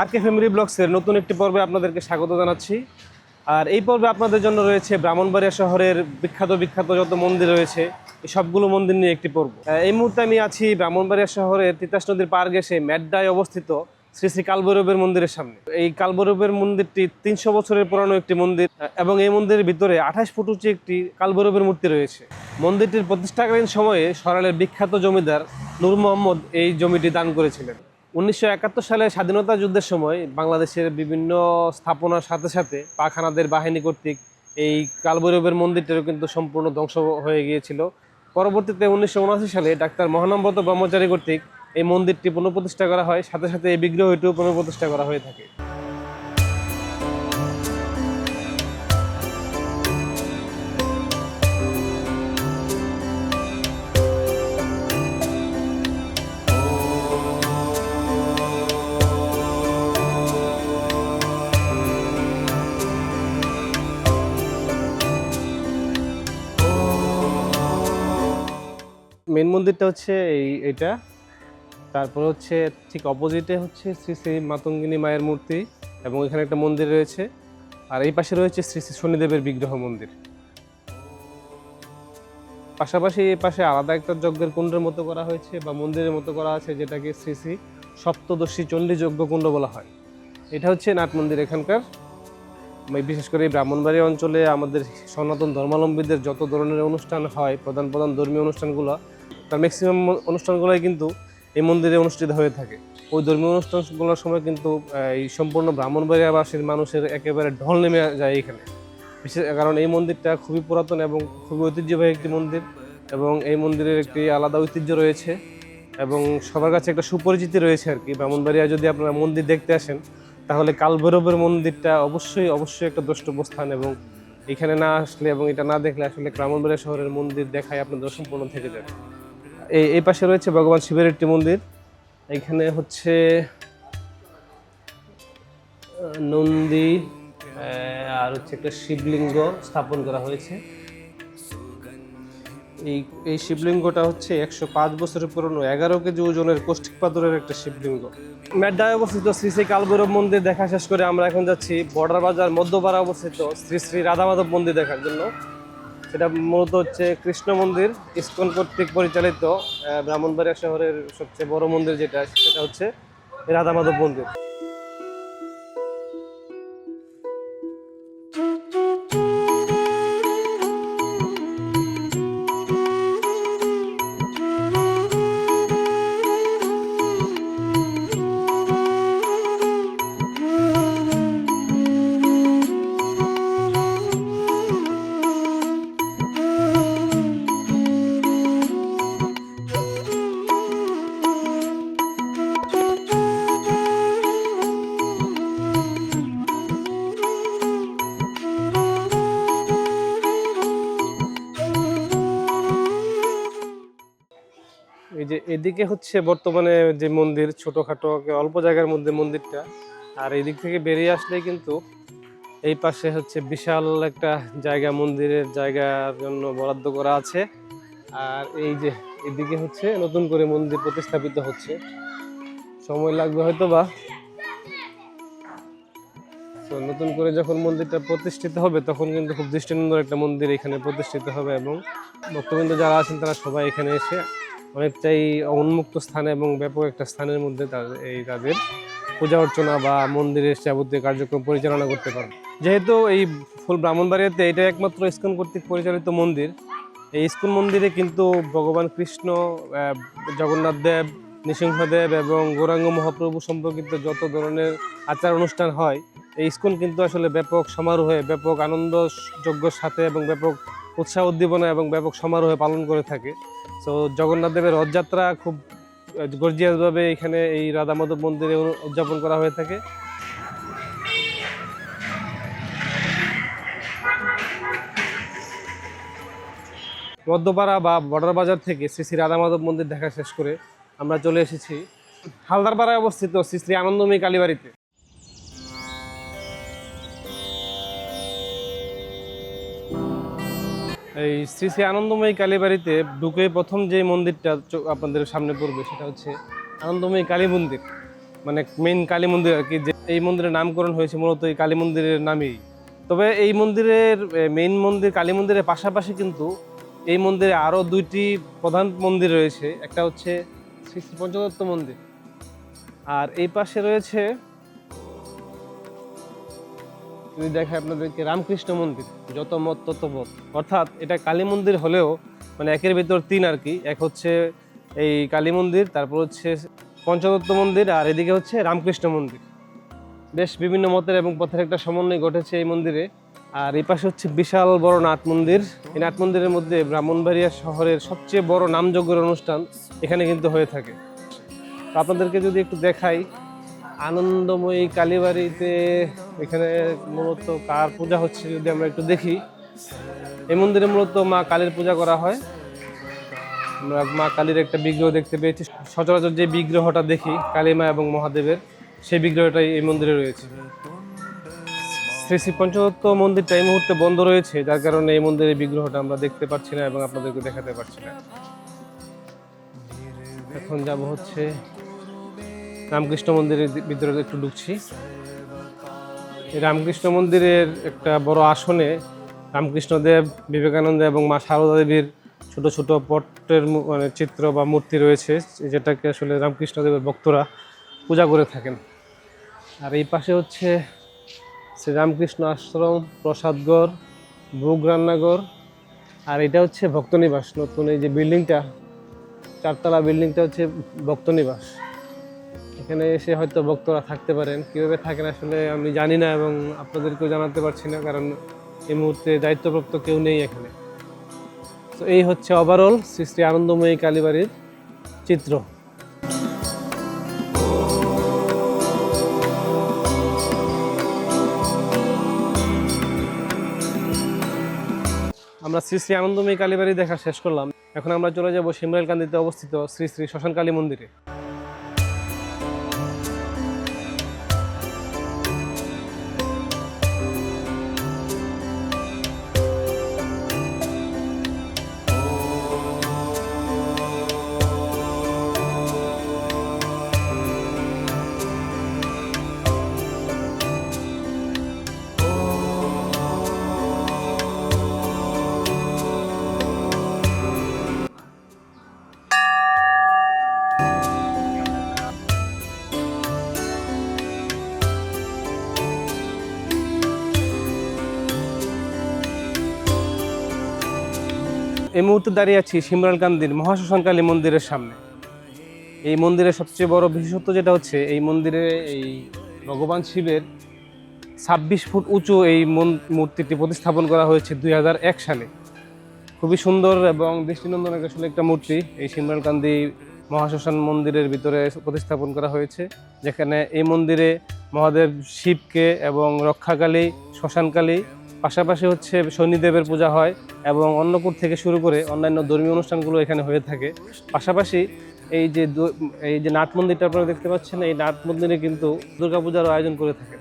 আর কে family ব্লগসের নতুন একটি পর্বে আপনাদেরকে স্বাগত জানাচ্ছি। আর এই পর্বে আপনাদের জন্য রয়েছে ব্রাহ্মণবাড়িয়া শহরের বিখ্যাত বিখ্যাত যত মন্দির রয়েছে, এই সবগুলো মন্দির নিয়ে একটি পর্ব। এই মুহূর্তে আমি আছি ব্রাহ্মণবাড়িয়া শহরের তিতাস নদীর পার গেছে ম্যাড্ডায় অবস্থিত শ্রী শ্রী কালবৈরবের মন্দিরের সামনে। এই কালভৈরবের মন্দিরটি তিনশো বছরের পুরানো একটি মন্দির এবং এই মন্দিরের ভিতরে আঠাশ ফুট উঁচু একটি কালভৈরবের মূর্তি রয়েছে। মন্দিরটির প্রতিষ্ঠাকালীন সময়ে সরালের বিখ্যাত জমিদার নূর মোহাম্মদ এই জমিটি দান করেছিলেন। উনিশশো একাত্তর সালে স্বাধীনতা যুদ্ধের সময় বাংলাদেশের বিভিন্ন স্থাপনার সাথে সাথে পাখানাদের বাহিনী কর্তৃক এই কালভৈরবের মন্দিরটিরও কিন্তু সম্পূর্ণ ধ্বংস হয়ে গিয়েছিল। পরবর্তীতে উনিশশো উনআশি সালে ডাক্তার মহানম্রত ব্রহ্মচারী কর্তৃক এই মন্দিরটি পুনঃপ্রতিষ্ঠা করা হয়। সাথে সাথে এই বিগ্রহটিও পুনঃপ্রতিষ্ঠা করা হয়ে থাকে। মেন মন্দিরটা হচ্ছে এই এটা তারপর হচ্ছে ঠিক অপোজিটে হচ্ছে শ্রী শ্রী মাতঙ্গিনী মায়ের মূর্তি এবং এখানে একটা মন্দির রয়েছে। আর এই পাশে রয়েছে শ্রী শ্রী শনিদেবের বিগ্রহ মন্দির। পাশাপাশি এই পাশে আলাদা একটা যজ্ঞের কুণ্ডের মতো করা হয়েছে বা মন্দিরের মতো করা আছে, যেটাকে শ্রী শ্রী সপ্তদশী চণ্ডী যজ্ঞ কুণ্ড বলা হয়। এটা হচ্ছে নাট মন্দির এখানকার। বিশেষ করে ব্রাহ্মণবাড়ি অঞ্চলে আমাদের সনাতন ধর্মাবলম্বীদের যত ধরনের অনুষ্ঠান হয়, প্রধান প্রধান ধর্মীয় অনুষ্ঠানগুলো তার ম্যাক্সিমাম অনুষ্ঠানগুলোই কিন্তু এই মন্দিরে অনুষ্ঠিত হয়ে থাকে। ওই ধর্মীয় অনুষ্ঠানগুলোর সময় কিন্তু এই সম্পূর্ণ ব্রাহ্মণবাড়িয়াবাসীর মানুষের একেবারে ঢল নেমে যায় এখানে। বিশেষ, কারণ এই মন্দিরটা খুবই পুরাতন এবং খুবই ঐতিহ্যবাহী একটি মন্দির এবং এই মন্দিরের একটি আলাদা ঐতিহ্য রয়েছে এবং সবার কাছে একটা সুপরিচিতি রয়েছে আর কি। ব্রাহ্মণবাড়িয়া যদি আপনারা মন্দির দেখতে আসেন, তাহলে কালভৈরবের মন্দিরটা অবশ্যই অবশ্যই একটা দ্রষ্টব্য স্থান এবং এখানে না আসলে এবং এটা না দেখলে আসলে ব্রাহ্মণবাড়িয়া শহরের মন্দির দেখায় আপনাদের সম্পূর্ণ থেকে যাবে এই এই পাশে রয়েছে ভগবান শিবের একটি মন্দির। এখানে হচ্ছে নন্দী আর হচ্ছে একটা শিবলিঙ্গ স্থাপন করা হয়েছে। এই এই শিবলিঙ্গটা হচ্ছে একশো পাঁচ বছরের পুরনো, এগারো কেজি ওজনের কৌষ্টিক পাথরের একটা শিবলিঙ্গ। ম্যাড্ডায় অবস্থিত শ্রী শ্রী কালভৈরব মন্দির দেখা শেষ করে আমরা এখন যাচ্ছি বর্ডার বাজার মধ্যপাড়া অবস্থিত শ্রী শ্রী রাধা মাধব মন্দির দেখার জন্য। সেটা মূলত হচ্ছে কৃষ্ণ মন্দির, ইস্কন কর্তৃক পরিচালিত ব্রাহ্মণবাড়িয়া শহরের সবচেয়ে বড় মন্দির যেটা, সেটা হচ্ছে রাধা মাধব মন্দির। এই যে এদিকে হচ্ছে বর্তমানে যে মন্দির ছোটোখাটো, অল্প জায়গার মধ্যে মন্দিরটা। আর এদিক থেকে বেরিয়ে আসলে কিন্তু এই পাশে হচ্ছে বিশাল একটা জায়গা, মন্দিরের জায়গার জন্য বরাদ্দ করা আছে। আর এই যে এদিকে হচ্ছে নতুন করে মন্দির প্রতিস্থাপিত হচ্ছে। সময় লাগবে হয়তো বা তো নতুন করে যখন মন্দিরটা প্রতিষ্ঠিত হবে, তখন কিন্তু খুব দৃষ্টিনন্দন একটা মন্দির এখানে প্রতিষ্ঠিত হবে এবং ভক্তবৃন্দ যারা আছেন তারা সবাই এখানে এসে অনেকটাই উন্মুক্ত স্থানে এবং ব্যাপক একটা স্থানের মধ্যে এই তাদের পূজা অর্চনা বা মন্দিরের যাবতীয় কার্যক্রম পরিচালনা করতে পারবে যেহেতু এই ফুল ব্রাহ্মণবাড়িয়াতে এটা একমাত্র ইস্কন কর্তৃক পরিচালিত মন্দির, এই ইস্কন মন্দিরে কিন্তু ভগবান কৃষ্ণ জগন্নাথ দেব নৃসিংহদেব এবং গৌরাঙ্গ মহাপ্রভু সম্পর্কিত যত ধরনের আচার অনুষ্ঠান হয়, এই ইস্কন কিন্তু আসলে ব্যাপক সমারোহে, ব্যাপক আনন্দ, যজ্ঞর সাথে এবং ব্যাপক উৎসাহ উদ্দীপনা এবং ব্যাপক সমারোহে পালন করে থাকে। তো জগন্নাথ দেবের রথযাত্রা খুব গর্জিয়াসভাবে এখানে এই রাধা মাধব মন্দিরে উদযাপন করা হয়ে থাকে। মধ্যপাড়া বা বর্ডার বাজার থেকে শ্রী শ্রী রাধা মাধব মন্দির দেখা শেষ করে আমরা চলে এসেছি। হালদারপাড়ায় অবস্থিত শ্রী শ্রী আনন্দময়ী কালীবাড়িতে। এই শ্রী শ্রী আনন্দময়ী কালীবাড়িতে ঢুকে প্রথম যে মন্দিরটা আপনাদের সামনে পড়বে, সেটা হচ্ছে আনন্দময়ী কালী মন্দির। মানে মেইন কালী মন্দির আর কি, যে এই মন্দিরের নামকরণ হয়েছে মূলত এই কালী মন্দিরের নামেই। তবে এই মন্দিরের মেইন মন্দির, কালী মন্দিরের পাশাপাশি কিন্তু এই মন্দিরে আরও দুইটি প্রধান মন্দির রয়েছে। একটা হচ্ছে শ্রী শ্রী পঞ্চদত্ত মন্দির। আর এই পাশে রয়েছে যদি দেখায় আপনাদেরকে রামকৃষ্ণ মন্দির, যত মত তত পথ অর্থাৎ এটা কালী মন্দির হলেও মানে একের ভিতর তিন আর কি। এক হচ্ছে এই কালী মন্দির, তারপর হচ্ছে পঞ্চদত্ত মন্দির, আর এদিকে হচ্ছে রামকৃষ্ণ মন্দির। বেশ বিভিন্ন মতের এবং পথের একটা সমন্বয় ঘটেছে এই মন্দিরে। আর এই পাশে হচ্ছে বিশাল বড় নাট মন্দির। এই নাট মন্দিরের মধ্যে ব্রাহ্মণবাড়িয়া শহরের সবচেয়ে বড় নামযজ্ঞের অনুষ্ঠান এখানে কিন্তু হয়ে থাকে। আপনাদেরকে যদি একটু দেখাই আনন্দময়ী কালীবাড়িতে এখানে মূলত কার পূজা হচ্ছে যদি আমরা একটু দেখি, এই মন্দিরে মূলত মা কালীর পূজা করা হয়। আমরা মা কালীর একটা বিগ্রহ দেখতে পেয়েছি। সচরাচর যে বিগ্রহটা দেখি, কালীমা এবং মহাদেবের, সেই বিগ্রহটাই এই মন্দিরে রয়েছে। শ্রী শ্রী পঞ্চদত্ত মন্দিরটা এই মুহূর্তে বন্ধ রয়েছে, যার কারণে এই মন্দিরের বিগ্রহটা আমরা দেখতে পাচ্ছি না এবং আপনাদেরকে দেখাতে পারছি না। এখন যাব হচ্ছে রামকৃষ্ণ মন্দিরের ভিতরে একটু ঢুকছি। এই রামকৃষ্ণ মন্দিরের একটা বড় আসনে রামকৃষ্ণদেব, বিবেকানন্দ এবং মা সারদা দেবীর ছোট ছোট পটের মানে চিত্র বা মূর্তি রয়েছে, যেটাকে আসলে রামকৃষ্ণদেবের ভক্তরা পূজা করে থাকেন। আর এই পাশে হচ্ছে শ্রী রামকৃষ্ণ আশ্রম, প্রসাদগড় ভোগ রান্নাঘর আর এটা হচ্ছে ভক্তনিবাস। নতুন এই যে বিল্ডিংটা, চারতলা বিল্ডিংটা হচ্ছে ভক্তনিবাস। এখানে এসে হয়তো ভক্তরা থাকতে পারেন। কীভাবে থাকেন আসলে আমি জানি না এবং আপনাদেরকেও জানাতে পারছি না, কারণ এই মুহূর্তে দায়িত্বপ্রাপ্ত কেউ নেই এখানে। তো এই হচ্ছে ওভারঅল শ্রী শ্রী আনন্দময়ী কালীবাড়ির চিত্র। আমরা শ্রী শ্রী আনন্দময়ী কালীবাড়ি দেখা শেষ করলাম। এখন আমরা চলে যাব সিমরাইলকান্দিতে অবস্থিত শ্রী শ্রী শ্মশান কালী মন্দিরে। এই মুহূর্তে দাঁড়িয়ে আছি সিমরালকান্দির মহাশ্মশান কালী মন্দিরের সামনে। এই মন্দিরের সবচেয়ে বড় বিশেষত্ব যেটা হচ্ছে, এই মন্দিরে এই ভগবান শিবের ছাব্বিশ ফুট উঁচু এই মূর্তিটি প্রতিস্থাপন করা হয়েছে দুই হাজার এক সালে। খুবই সুন্দর এবং দৃষ্টিনন্দন আসলে একটা মূর্তি এই সিমরালকান্দি মহাশ্মশান মন্দিরের ভিতরে প্রতিস্থাপন করা হয়েছে, যেখানে এই মন্দিরে মহাদেব শিবকে এবং রক্ষাকালী, শ্মশানকালী পাশাপাশি হচ্ছে শনিদেবের পূজা হয় এবং অন্নকূট থেকে শুরু করে অন্যান্য ধর্মীয় অনুষ্ঠানগুলো এখানে হয়ে থাকে। পাশাপাশি এই যে এই যে নাট মন্দিরটা আপনারা দেখতে পাচ্ছেন, এই নাট মন্দিরে কিন্তু দুর্গাপূজার আয়োজন করে থাকে।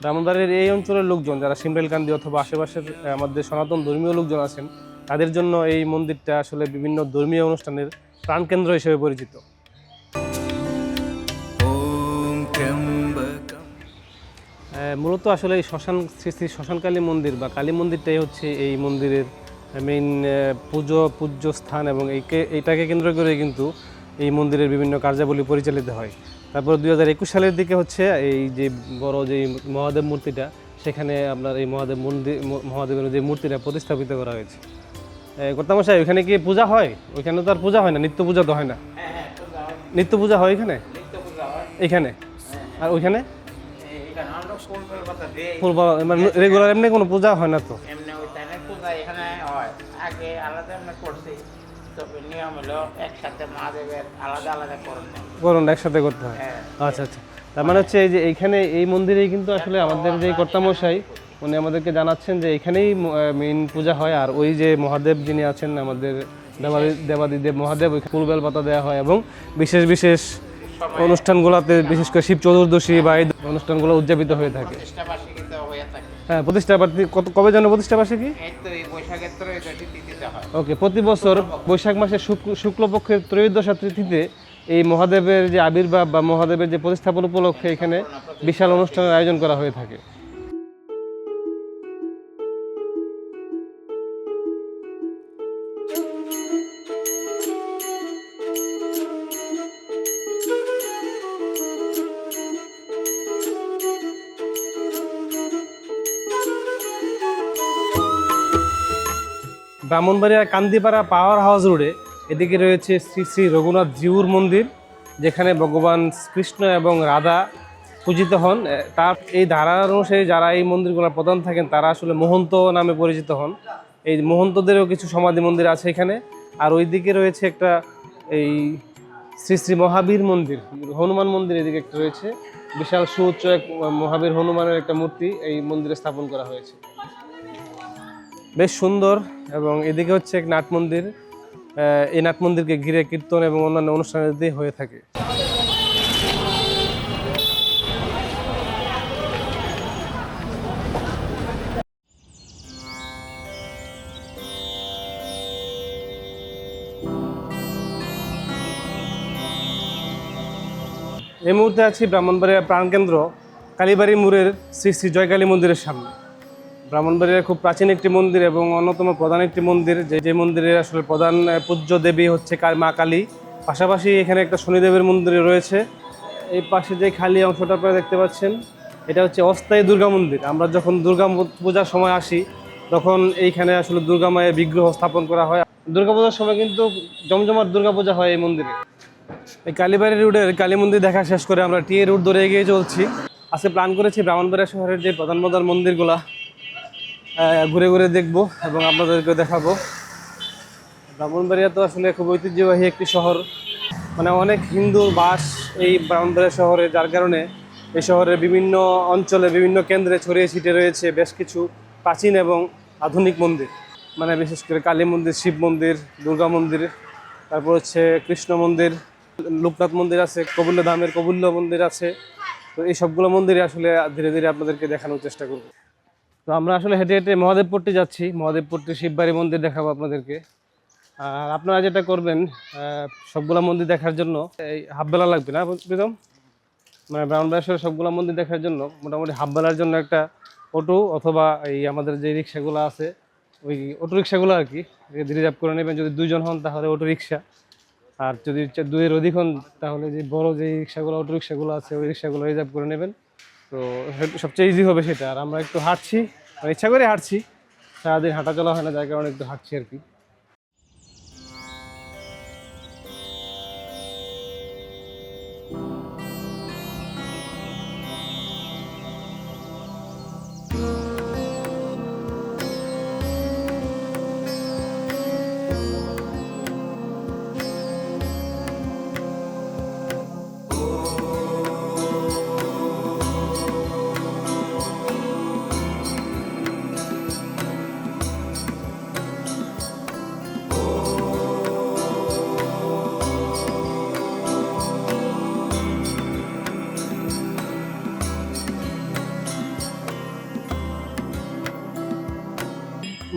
ব্রাহ্মণবাড়ির এই অঞ্চলের লোকজন, যারা সিমরেলকান্দি অথবা আশেপাশের আমাদের সনাতন ধর্মীয় লোকজন আছেন, তাদের জন্য এই মন্দিরটা আসলে বিভিন্ন ধর্মীয় অনুষ্ঠানের প্রাণকেন্দ্র হিসেবে পরিচিত। মূলত আসলে এই শ্মশান শ্রী শ্রী শ্মশানকালী মন্দির বা কালী মন্দিরটাই হচ্ছে এই মন্দিরের মেইন পুজো পূজ্য স্থান এবং এইকে এইটাকে কেন্দ্র করে কিন্তু এই মন্দিরের বিভিন্ন কার্যাবলী পরিচালিত হয়। তারপর দুই হাজার একুশ সালের দিকে হচ্ছে এই যে বড় যে মহাদেব মূর্তিটা সেখানে আপনার এই মহাদেব মন্দির মহাদেবের যে মূর্তিটা প্রতিস্থাপিত করা হয়েছে। কর্তামশাই ওইখানে কি পূজা হয়? ওইখানে তো আর পূজা হয় না নিত্য পূজা তো হয় না। নিত্য পূজা হয় এখানে? এখানে? আর ওইখানে? ফুল মানে রেগুলার এমনি কোনো পূজা হয় না তো? এমনি ওইখানে পূজা এখানে হয়। আগে আলাদা আমরা করছি। তবে নিয়ম হলো একসাথে মহাদেবের আলাদা আলাদা করুন করুন একসাথে করতে হয়? হ্যাঁ। আচ্ছা আচ্ছা। তার মানে হচ্ছে এই যে এইখানে এই মন্দিরেই কিন্তু আসলে আমাদের যে কর্তামশাই উনি আমাদেরকে জানাচ্ছেন যে এখানেই মেইন পূজা হয়। আর ওই যে মহাদেব যিনি আছেন আমাদের দেবাদি দেবাদিদেব মহাদেব ওই ফুলবেল পাতা দেওয়া হয় এবং বিশেষ বিশেষ অনুষ্ঠানগুলোতে বিশেষ করে শিব চতুর্দশী বা অনুষ্ঠানগুলো উদযাপিত হয়ে থাকে। হয়ে প্রতিষ্ঠা বার্ষিকী কত কবে যেন প্রতিষ্ঠা বার্ষিকী ওকে প্রতি বছর বৈশাখ মাসের শুক্ল শুক্লপক্ষের ত্রয়োদশা তিথিতে এই মহাদেবের যে আবির্ভাব বা মহাদেবের যে প্রতিস্থাপন উপলক্ষে এখানে বিশাল অনুষ্ঠানের আয়োজন করা হয়ে থাকে। ব্রাহ্মণবাড়িয়া কান্দিপাড়া পাওয়ার হাউস রোডে এদিকে রয়েছে শ্রী শ্রী রঘুনাথ জিউর মন্দির, যেখানে ভগবান কৃষ্ণ এবং রাধা পূজিত হন। তার এই ধারা অনুসারে যারা এই মন্দিরগুলোর প্রধান থাকেন, তারা আসলে মহন্ত নামে পরিচিত হন। এই মহন্তদেরও কিছু সমাধি মন্দির আছে এখানে। আর ওইদিকে রয়েছে একটা এই শ্রী শ্রী মহাবীর মন্দির, হনুমান মন্দির এদিকে একটা রয়েছে। বিশাল সুউচ্চ এক মহাবীর হনুমানের একটা মূর্তি এই মন্দিরে স্থাপন করা হয়েছে। বেশ সুন্দর এবং এদিকে হচ্ছে এক নাট মন্দির এই নাট মন্দিরকে ঘিরে কীর্তন এবং অন্যান্য অনুষ্ঠানাদি হয়ে থাকে। এই মুহূর্তে আছি ব্রাহ্মণবাড়িয়া প্রাণকেন্দ্র, কালীবাড়ি মোড়ের শ্রী শ্রী জয়কালী মন্দিরের সামনে। ব্রাহ্মণবাড়িয়ার খুব প্রাচীন একটি মন্দির এবং অন্যতম প্রধান একটি মন্দির, যে যে মন্দিরের আসলে প্রধান পূজ্য দেবী হচ্ছে মা কালী। পাশাপাশি এখানে একটা শনিদেবের মন্দির রয়েছে। এই পাশে যে খালি অংশটা আপনারা দেখতে পাচ্ছেন, এটা হচ্ছে অস্থায়ী দুর্গা মন্দির। আমরা যখন দুর্গা পূজার সময় আসি, তখন এইখানে আসলে দুর্গা মায়ের বিগ্রহ স্থাপন করা হয়। দুর্গা পূজার সময় কিন্তু জমজমাট দুর্গা পূজা হয় এই মন্দিরে। এই কালীবাড়ি রুটের কালী মন্দির দেখা শেষ করে আমরা টিএ রুট ধরে এগিয়ে চলছি। আজকে প্ল্যান করেছি ব্রাহ্মণবাড়িয়া শহরের যে প্রধান প্রধান মন্দিরগুলা ঘুরে ঘুরে দেখব এবং আপনাদেরকে দেখাবো। ব্রাহ্মণবাড়িয়া তো আসলে খুব ঐতিহ্যবাহী একটি শহর। মানে অনেক হিন্দুর বাস এই ব্রাহ্মণবাড়িয়া শহরে, যার কারণে এই শহরের বিভিন্ন অঞ্চলে, বিভিন্ন কেন্দ্রে ছড়িয়ে ছিটে রয়েছে বেশ কিছু প্রাচীন এবং আধুনিক মন্দির। মানে বিশেষ করে কালী মন্দির, শিব মন্দির, দুর্গা মন্দির, তারপর হচ্ছে কৃষ্ণ মন্দির, লোকনাথ মন্দির আছে কবুল্য ধামের কবুল্য মন্দির আছে। তো এই সবগুলো মন্দিরে আসলে ধীরে ধীরে আপনাদেরকে দেখানোর চেষ্টা করব। তো আমরা আসলে হেঁটে হেঁটে মহাদেবপুরটি যাচ্ছি। মহাদেবপুরটি শিববাড়ি মন্দির দেখাবো আপনাদেরকে। আর আপনারা যেটা করবেন সবগুলা মন্দির দেখার জন্য, এই হাফ বেলা লাগবে না প্রীতম? মানে ব্রাহ্মণবাড়েশ্বরের সবগুলা মন্দির দেখার জন্য মোটামুটি হাফ বেলার জন্য একটা অটো অথবা এই আমাদের যে রিক্সাগুলো আছে, ওই অটো রিক্সাগুলো আর কি রিজার্ভ করে নেবেন। যদি দুজন হন, তাহলে অটো রিক্সা। আর যদি দুইয়ের অধিক হন, তাহলে যে বড় যে রিক্সাগুলো, অটো রিক্সাগুলো আছে, ওই রিক্সাগুলো রিজার্ভ করে নেবেন। তো সবচেয়ে ইজি হবে সেটা। আর আমরা একটু হাঁটছি মানে ইচ্ছা করে হাঁটছি। সারাদিন হাঁটা চলা হয় না, যার কারণে একটু হাঁটছি আর কি।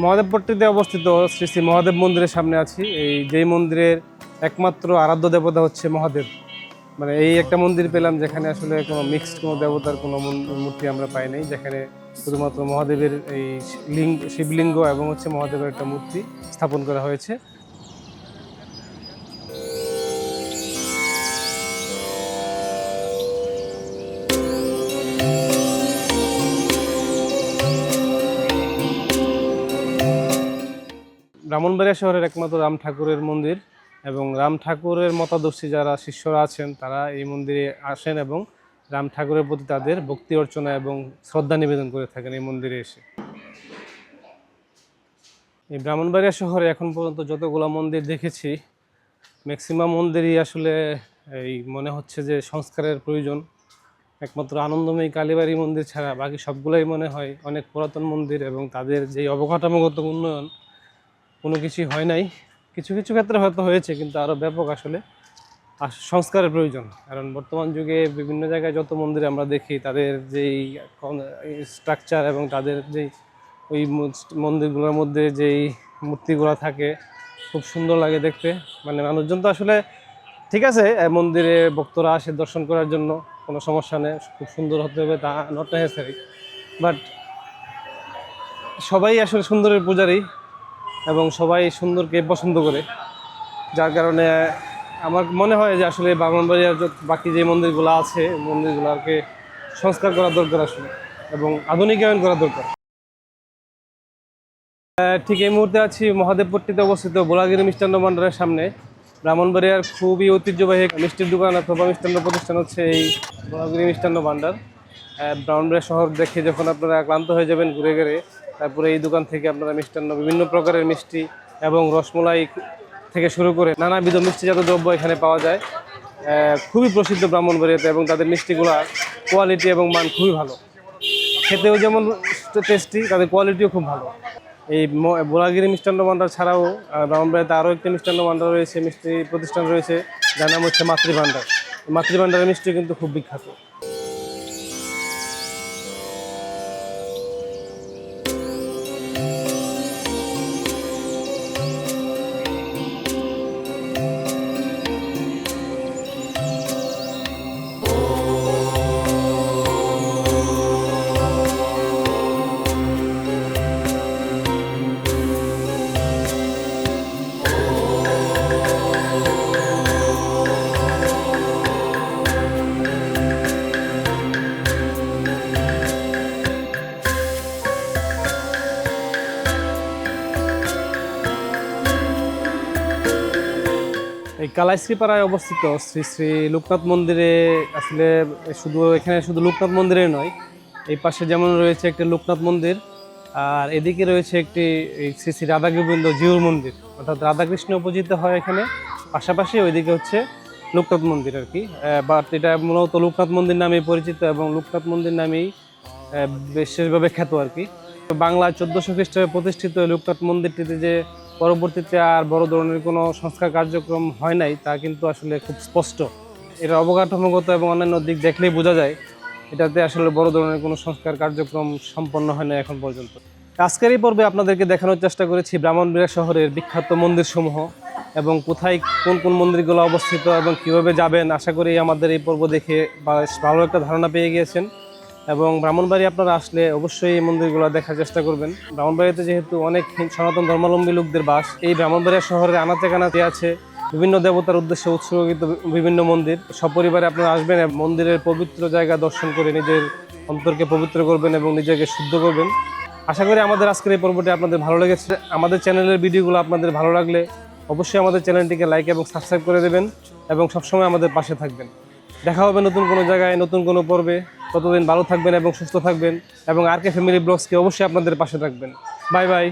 মহাদেবপট্টিতে অবস্থিত শ্রী শ্রী মহাদেব মন্দিরের সামনে আছি। এই যেই মন্দিরের একমাত্র আরাধ্য দেবতা হচ্ছে মহাদেব। মানে এই একটা মন্দির পেলাম যেখানে আসলে কোনো মিক্সড কোনো দেবতার কোনো মূর্তি আমরা পাই নাই। যেখানে শুধুমাত্র মহাদেবের এই লিঙ্গ শিবলিঙ্গ এবং হচ্ছে মহাদেবের একটা মূর্তি স্থাপন করা হয়েছে। ব্রাহ্মণবাড়িয়া শহরের একমাত্র রাম ঠাকুরের মন্দির এবং রাম ঠাকুরের মতাদর্শী যারা শিষ্যরা আছেন, তারা এই মন্দিরে আসেন এবং রাম ঠাকুরের প্রতি তাদের ভক্তি অর্চনা এবং শ্রদ্ধা নিবেদন করে থাকেন এই মন্দিরে এসে। এই ব্রাহ্মণবাড়িয়া শহরে এখন পর্যন্ত যতগুলো মন্দির দেখেছি ম্যাক্সিমাম মন্দিরই আসলে এই মনে হচ্ছে যে সংস্কারের প্রয়োজন। একমাত্র আনন্দময়ী কালীবাড়ি মন্দির ছাড়া বাকি সবগুলোই মনে হয় অনেক পুরাতন মন্দির এবং তাদের যে অবকাঠামোগত উন্নয়ন কোনো কিছুই হয় নাই। কিছু কিছু ক্ষেত্রে হয়তো হয়েছে, কিন্তু আরও ব্যাপক আসলে আস- সংস্কারের প্রয়োজন। কারণ বর্তমান যুগে বিভিন্ন জায়গায় যত মন্দিরে আমরা দেখি, তাদের যেই স্ট্রাকচার এবং তাদের যেই ওই মন্দিরগুলোর মধ্যে যেই মূর্তিগুলো থাকে, খুব সুন্দর লাগে দেখতে। মানে মানুষজন তো আসলে ঠিক আছে মন্দিরে ভক্তরা আসে দর্শন করার জন্য, কোনো সমস্যা নেই, খুব সুন্দর হতে হবে, তা নট নেসেসারি বাট সবাই আসলে সুন্দরের পূজারী। এবং সবাই সুন্দরকে পছন্দ করে। যার কারণে আমার মনে হয় যে আসলে ব্রাহ্মণবাড়িয়ার বাকি যে মন্দিরগুলো আছে মন্দিরগুলোকে সংস্কার করা দরকার আসলে এবং আধুনিকায়ন করা দরকার। ঠিক এই মুহূর্তে আছি মহাদেবপট্টিতে অবস্থিত বোলাগিরি মিষ্টান্ন ভাণ্ডারের সামনে। ব্রাহ্মণবাড়িয়ার খুবই ঐতিহ্যবাহী মিষ্টির দোকান অথবা মিষ্টান্ন প্রতিষ্ঠান হচ্ছে এই বোলাগিরি মিষ্টান্ন ভাণ্ডার। ব্রাহ্মণবাড়িয়া শহর দেখে যখন আপনারা ক্লান্ত হয়ে যাবেন ঘুরে ঘুরে তারপরে এই দোকান থেকে আপনারা মিষ্টান্ন বিভিন্ন প্রকারের মিষ্টি এবং রসমলাই থেকে শুরু করে নানাবিধ মিষ্টিজাত দ্রব্য এখানে পাওয়া যায়। খুবই প্রসিদ্ধ ব্রাহ্মণবাড়িয়াতে এবং তাদের মিষ্টিগুলা কোয়ালিটি এবং মান খুবই ভালো। খেতেও যেমন টেস্টি তাদের কোয়ালিটিও খুব ভালো। এই বোলাগিরি মিষ্টান্ন ভাণ্ডার ছাড়াও আহ, ব্রাহ্মণবাড়িতে আরও একটি মিষ্টান্ন ভাণ্ডার রয়েছে মিষ্টি প্রতিষ্ঠান রয়েছে যার নাম হচ্ছে মাতৃ ভাণ্ডার। মাতৃ ভাণ্ডারের মিষ্টি কিন্তু খুব বিখ্যাত। এই কালাইশ্রী পাড়ায় অবস্থিত শ্রী শ্রী লোকনাথ মন্দিরে আসলে শুধু এখানে শুধু লোকনাথ মন্দিরে নয়, এই পাশে যেমন রয়েছে একটি লোকনাথ মন্দির, আর এদিকে রয়েছে একটি শ্রী শ্রী রাধা গোবিন্দ জিউর মন্দির, অর্থাৎ রাধাকৃষ্ণ পূজিত হয় এখানে, পাশাপাশি ওইদিকে হচ্ছে লোকনাথ মন্দির আর কি। বাট এটা মূলত লোকনাথ মন্দির নামে পরিচিত এবং লোকনাথ মন্দির নামেই বিশেষভাবে খ্যাত আর কি। বাংলায় চোদ্দোশো খ্রিস্টাব্দে প্রতিষ্ঠিত লোকনাথ মন্দিরটিতে যে পরবর্তীতে আর বড় ধরনের কোনো সংস্কার কার্যক্রম হয় নাই, তা কিন্তু আসলে খুব স্পষ্ট। এটা অবকাঠামোগত এবং অন্যান্য দিক দেখলেই বোঝা যায়, এটাতে আসলে বড় ধরনের কোনো সংস্কার কার্যক্রম সম্পন্ন হয় না এখন পর্যন্ত। আজকের এই পর্বে আপনাদেরকে দেখানোর চেষ্টা করেছি ব্রাহ্মণবাড়িয়া শহরের বিখ্যাত মন্দিরসমূহ এবং কোথায় কোন কোন মন্দিরগুলো অবস্থিত এবং কীভাবে যাবেন। আশা করি আমাদের এই পর্ব দেখে বেশ ভালো একটা ধারণা পেয়ে গিয়েছেন। এবং ব্রাহ্মণবাড়ি আপনারা আসলে অবশ্যই এই মন্দিরগুলো দেখার চেষ্টা করবেন। ব্রাহ্মণবাড়িতে যেহেতু অনেক সনাতন ধর্মাবলম্বী লোকদের বাস, এই ব্রাহ্মণবাড়িয়া শহরের আনাচে কানাতে আছে বিভিন্ন দেবতার উদ্দেশ্যে উৎসর্গিত বিভিন্ন মন্দির। সপরিবারে আপনারা আসবেন মন্দিরের পবিত্র জায়গা দর্শন করে নিজের অন্তরকে পবিত্র করবেন এবং নিজেকে শুদ্ধ করবেন। আশা করি আমাদের আজকের এই পর্বটি আপনাদের ভালো লেগেছে। আমাদের চ্যানেলের ভিডিওগুলো আপনাদের ভালো লাগলে অবশ্যই আমাদের চ্যানেলটিকে লাইক এবং সাবস্ক্রাইব করে দেবেন এবং সবসময় আমাদের পাশে থাকবেন। দেখা হবে নতুন কোনো জায়গায়, নতুন কোনো পর্বে। ততদিন ভালো থাকবেন এবং সুস্থ থাকবেন এবং আর কে ফ্যামিলি ব্লগসকে অবশ্যই আপনাদের পাশে থাকবেন বাই বাই